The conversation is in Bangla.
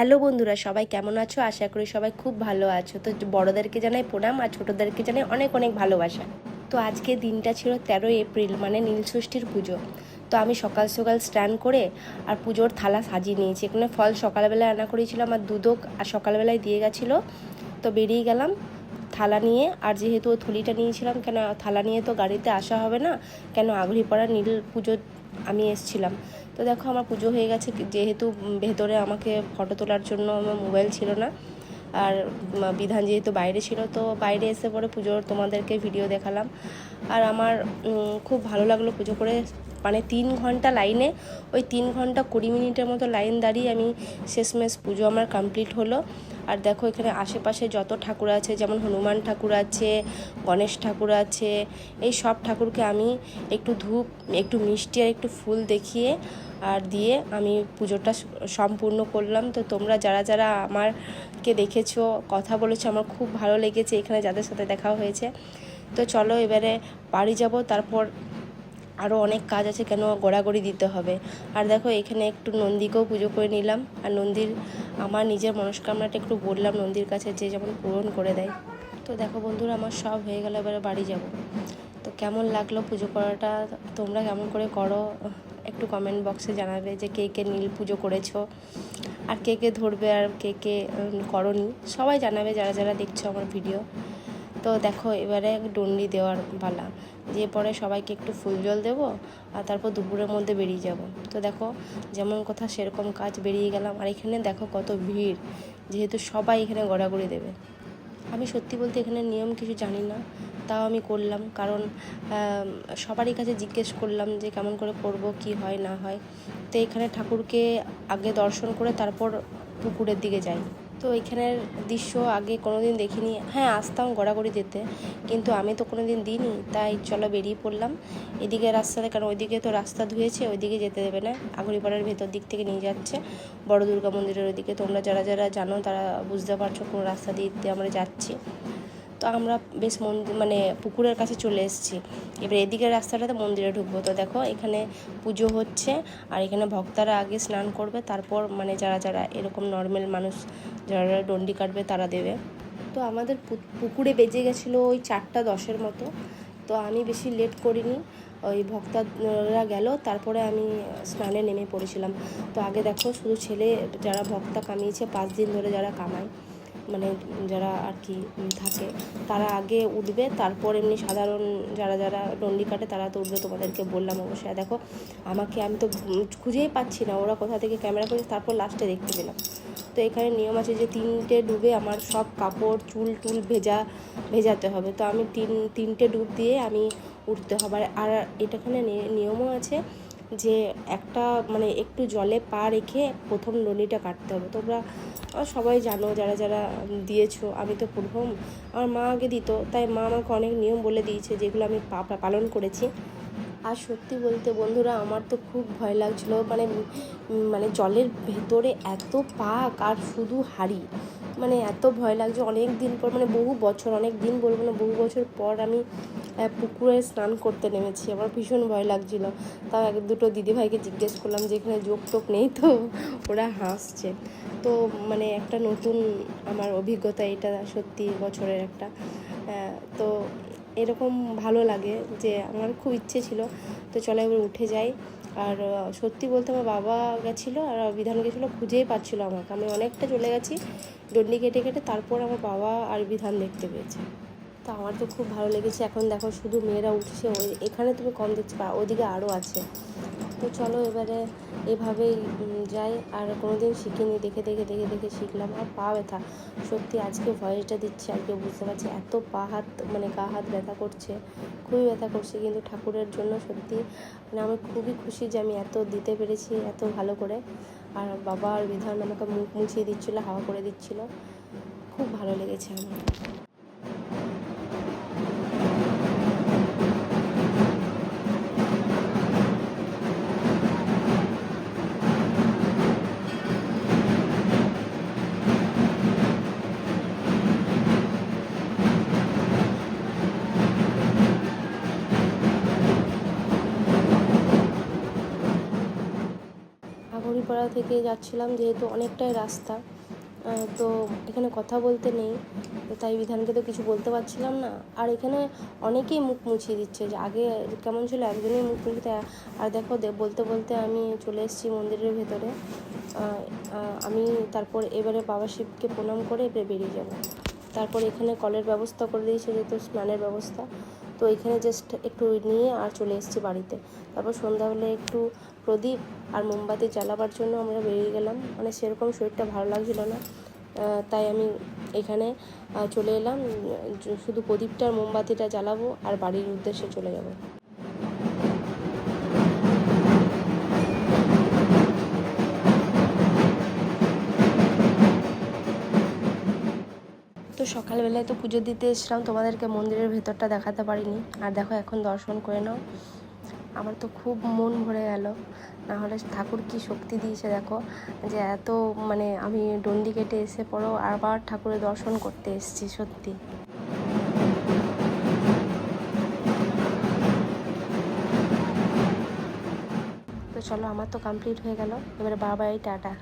হ্যালো বন্ধুরা, সবাই কেমন আছো? আশা করি সবাই খুব ভালো আছো। তো বড়োদেরকে জানাই প্রণাম আর ছোটোদেরকে জানাই অনেক অনেক ভালোবাসা। তো আজকে দিনটা ছিল তেরোই এপ্রিল মানে নীলষষ্ঠীর পুজো। তো আমি সকাল সকাল স্নান করে আর পুজোর থালা সাজিয়ে নিয়েছি। এখানে ফল সকালবেলায় আনা করেছিলাম আর দুধক আর সকালবেলায় দিয়ে গেছিল। তো বেরিয়ে গেলাম থালা নিয়ে আর যেহেতু থলিটা নিয়েছিলাম, কেন থালা নিয়ে তো গাড়িতে আসা হবে না, কেন আগ্রিপাড়া নীল পুজো আমি এসছিলাম। তো দেখো আমার পুজো হয়ে গেছে, যেহেতু ভেতরে আমাকে ফটো তোলার জন্য আমার মোবাইল ছিল না, আর বিধান যেহেতু বাইরে ছিল, তো বাইরে এসে পরে পুজোর তোমাদেরকে ভিডিও দেখালাম। আর আমার খুব ভালো লাগল পুজো করে মানে তিন ঘণ্টা লাইনে, ওই তিন ঘণ্টা কুড়ি মিনিটের মতো লাইন দাঁড়িয়ে আমি শেষমেশ পুজো আমার কমপ্লিট হলো। আর দেখো এখানে আশেপাশে যত ঠাকুর আছে, যেমন হনুমান ঠাকুর আছে, গণেশ ঠাকুর আছে, এই সব ঠাকুরকে আমি একটু ধূপ, একটু মিষ্টি আর একটু ফুল দেখিয়ে আর দিয়ে আমি পুজোটা সম্পূর্ণ করলাম। তো তোমরা যারা যারা আমারকে দেখেছ, কথা বলেছ, আমার খুব ভালো লেগেছে এখানে যাদের সাথে দেখা হয়েছে। তো চলো এবারে বাড়ি যাব, তারপর আরও অনেক কাজ আছে, কেন গোড়াগড়ি দিতে হবে? আর দেখো, এখানে একটু নন্দীকেও পুজো করে নিলাম। আর নন্দীর, আমার নিজের মনস্কামনাটা একটু বললাম নন্দীর কাছে যে যেমন পূরণ করে দেয়। তো দেখো বন্ধুরা, আমার সব হয়ে গেল, এবারে বাড়ি যাব। তো কেমন লাগল পুজো করাটা? তোমরা কেমন করে করো? একটু কমেন্ট বক্সে জানাবে যে কে কে নীল পুজো করেছ, আর কে কে ধরবে, আর কে কে করনি। সবাই জানাবে যারা যারা দেখছ আমার ভিডিও তো দেখো, এবারে ডন্ডি দেওয়ার পালা। দিয়ে পরে সবাইকে একটু ফুল জল দেবো আর তারপর দুপুরের মধ্যে বেরিয়ে যাব। তো দেখো, যেমন কথা সেরকম কাজ বেরিয়ে গেলাম। আর এখানে দেখো কত ভিড়। যেহেতু সবাই এখানে গড়াগড়ি দেবে। আমি সত্যি বলতে এখানে নিয়ম কিছু জানি না। তাও আমি করলাম। কারণ সবারই কাছে জিজ্ঞেস করলাম যে কেমন করে করব, কি হয়, না হয়। তো এখানে ঠাকুরকে আগে দর্শন করে তারপর পুকুরের দিকে যাই। তো এখানের দৃশ্য আগে কোনো দিন দেখিনি। হ্যাঁ আসতাম গড়াগড়ি দিতে কিন্তু আমি তো কোনো দিন দিইনি, তাই চলো বেরিয়ে পড়লাম। এদিকে রাস্তাতে, কারণ ওইদিকে তো রাস্তা ধুয়েছে, ওইদিকে যেতে দেবে না। আগরিপাড়ার ভেতর দিক থেকে নিয়ে যাচ্ছে। বড় দুর্গা মন্দিরের ওইদিকে তোমরা যারা যারা জানো, তারা বুঝতে পারছ কোন রাস্তা দিয়ে আমরা যাচ্ছি। আমরা বেশ মন্দির মানে পুকুরের কাছে চলে এসেছি। এবার এদিকের রাস্তাটাতে মন্দিরে ঢুকবো। তো দেখো, এখানে পুজো হচ্ছে আর এখানে ভক্তরা আগে স্নান করবে, তারপর মানে যারা যারা এরকম নর্মাল মানুষ, যারা ডন্ডি কাটবে তারা দেবে। তো আমাদের পুকুরে বেজে গেছিল ওই চারটা দশের মতো। তো আমি বেশি লেট করিনি। ওই ভক্তরা গেল, তারপরে আমি স্নানে নেমে পড়েছিলাম। তো আগে দেখো, শুধু ছেলে যারা ভক্তা কামিয়েছে, পাঁচ দিন ধরে যারা কামায়। মানে যারা আর কি থাকে, তারা আগে উঠবে, তারপর এমনি সাধারণ যারা যারা ডন্ডি কাটে, তারা তো উঠবে, তোমাদেরকে বললাম অবশ্যই। দেখো, আমাকে আমি তো খুঁজেই পাচ্ছি না, ওরা কোথা থেকে ক্যামেরা করেছে তারপর লাস্টে দেখতে পেলাম। তো এখানে নিয়ম আছে যে তিনটে ডুবে আমার সব কাপড়, চুল টুল ভেজা, ভেজাতে হবে। তো আমি তিন, তিনটে ডুব দিয়ে আমি উঠতে হবে। আর এটাখানে নিয়মও আছে যে একটা মানে একটু জলে পা রেখে প্রথম ননিটা কাটতে হবে। তোমরা সবাই জানো, যারা যারা দিয়েছ, আমি তো প্রথম। আমার মা আগে দিত, তাই মা আমাকে অনেক নিয়ম বলে দিয়েছে, যেগুলো আমি পালন করেছি। আর সত্যি বলতে বন্ধুরা, আমার তো খুব ভয় লাগছিল। মানে মানে জলের ভেতরে এত পাক আর শুধু হাড়ি। মানে এত ভয় লাগছে। অনেক দিন পর মানে বহু বছর, অনেক দিন বলব না, বহু বছর পর আমি পুকুরে স্নান করতে নেমেছি। আমার ভীষণ ভয় লাগছিল। তাও এক দুটো দিদিভাইকে জিজ্ঞেস করলাম যে, এখানে যোগ টোক নেই তো? ওরা হাসছে। তো মানে একটা নতুন, আমার অভিজ্ঞতা এটা সত্যি বছরের একটা। এরকম ভালো লাগে যে আমার খুব ইচ্ছে ছিল। তো চলো একবার উঠে যাই। আর সত্যি বলতে আমার বাবা গেছিল আর বিধান গেছিল, খুঁজেই পাচ্ছিলো আমাকে। আমি অনেকটা চলে গেছি ডন্ডি কেটে কেটে তারপর আমার বাবা আর বিধান দেখতে পেয়েছে। তো আমার তো খুব ভালো লেগেছে। এখন দেখো শুধু মেয়েরা উঠছে, ওই এখানে তুমি কম দেখতে বা ওইদিকে আরও আছে। তো চলো এবারে এভাবেই যাই। আর কোনোদিন শিখিনি, দেখে দেখে দেখে দেখে শিখলাম। আর পা ব্যথা। সত্যি আজকে ভয়েসটা দিচ্ছি আজকে বুঝতে পারছি এত পা হাত মানে গা হাত ব্যথা করছে। খুবই ব্যথা করছে, কিন্তু ঠাকুরের জন্য সত্যি মানে আমি খুবই খুশি যে আমি এত দিতে পেরেছি, এত ভালো করে। আর বাবা আর বিধান আমাকে মুখ মুছিয়ে দিচ্ছিল, হাওয়া করে দিচ্ছিল। খুব ভালো লেগেছে আমার। থেকে যাচ্ছিলাম যেহেতু অনেকটাই রাস্তা। তো এখানে কথা বলতে নেই। তাই বিধানকে তো কিছু বলতে পারছিলাম না। আর এখানে অনেকেই মুখ মুছিয়ে দিচ্ছে যে আগে কেমন ছিল, একজনই মুখ মুছিয়ে আর দেখো বলতে বলতে আমি চলে এসেছি মন্দিরের ভেতরে। আমি তারপর এবারে বাবা শিবকে প্রণাম করে বেরিয়ে যাব। তারপর এখানে কলের ব্যবস্থা করে দিয়েছে, যেহেতু স্নানের ব্যবস্থা। তো এখানে জাস্ট একটু নিয়ে আর চলে এসেছি বাড়িতে। তারপর সন্ধ্যাবেলায় একটু প্রদীপ আর মোমবাতি জ্বালাবার জন্য আমরা বেরিয়ে গেলাম। মানে সেরকম শরীরটা ভালো লাগছিল না। তাই আমি এখানে চলে এলাম। শুধু প্রদীপটা আর মোমবাতিটা জ্বালাবো আর বাড়ির উদ্দেশ্যে চলে যাব। সকালবেলায় তো পুজো দিতে এসেছিলাম, তোমাদেরকে মন্দিরের ভেতরটা দেখাতে পারিনি। আর দেখো, এখন দর্শন করে নাও। আমার তো খুব মন ভরে গেল। না হলে ঠাকুর কি শক্তি দিয়েছে দেখো, যে এত মানে আমি ডন্ডি কেটে এসে পড়ো, আবার ঠাকুরের দর্শন করতে এসেছি, সত্যি। তো চলো, আমার তো কমপ্লিট হয়ে গেল। এবারে বাবাই টাটা।